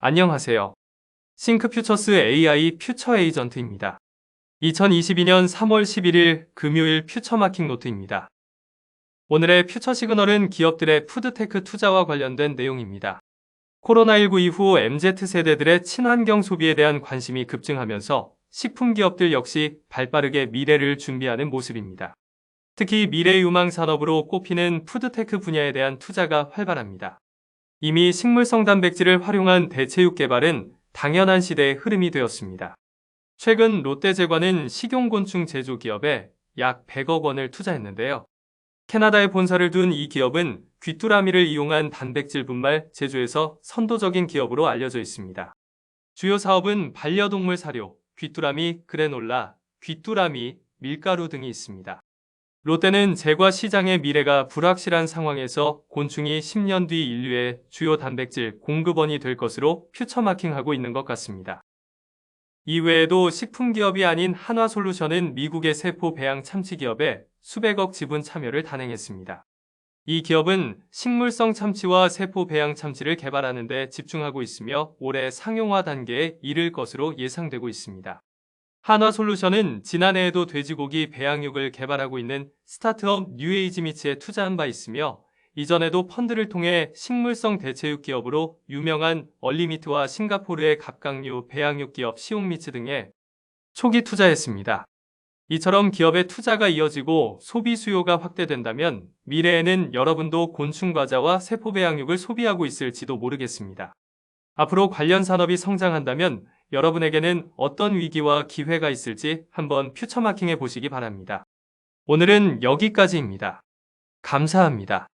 안녕하세요. 싱크퓨처스 AI 퓨처 에이전트입니다. 2022년 3월 11일 금요일 퓨처마킹 노트입니다. 오늘의 퓨처 시그널은 기업들의 푸드테크 투자와 관련된 내용입니다. 코로나19 이후 MZ세대들의 친환경 소비에 대한 관심이 급증하면서 식품 기업들 역시 발빠르게 미래를 준비하는 모습입니다. 특히 미래 유망 산업으로 꼽히는 푸드테크 분야에 대한 투자가 활발합니다. 이미 식물성 단백질을 활용한 대체육 개발은 당연한 시대의 흐름이 되었습니다. 최근 롯데제과는 식용곤충 제조 기업에 약 100억 원을 투자했는데요. 캐나다에 본사를 둔 이 기업은 귀뚜라미를 이용한 단백질 분말 제조에서 선도적인 기업으로 알려져 있습니다. 주요 사업은 반려동물 사료, 귀뚜라미, 그래놀라, 귀뚜라미, 밀가루 등이 있습니다. 롯데는 제과 시장의 미래가 불확실한 상황에서 곤충이 10년 뒤 인류의 주요 단백질 공급원이 될 것으로 퓨처마킹하고 있는 것 같습니다. 이외에도 식품기업이 아닌 한화솔루션은 미국의 세포 배양 참치 기업에 수백억 지분 참여를 단행했습니다. 이 기업은 식물성 참치와 세포 배양 참치를 개발하는 데 집중하고 있으며 올해 상용화 단계에 이를 것으로 예상되고 있습니다. 한화솔루션은 지난해에도 돼지고기 배양육을 개발하고 있는 스타트업 뉴에이지미츠에 투자한 바 있으며 이전에도 펀드를 통해 식물성 대체육 기업으로 유명한 얼리미트와 싱가포르의 갑각류 배양육 기업 시옥미츠 등에 초기 투자했습니다. 이처럼 기업의 투자가 이어지고 소비 수요가 확대된다면 미래에는 여러분도 곤충 과자와 세포 배양육을 소비하고 있을지도 모르겠습니다. 앞으로 관련 산업이 성장한다면 여러분에게는 어떤 위기와 기회가 있을지 한번 퓨처마킹해 보시기 바랍니다. 오늘은 여기까지입니다. 감사합니다.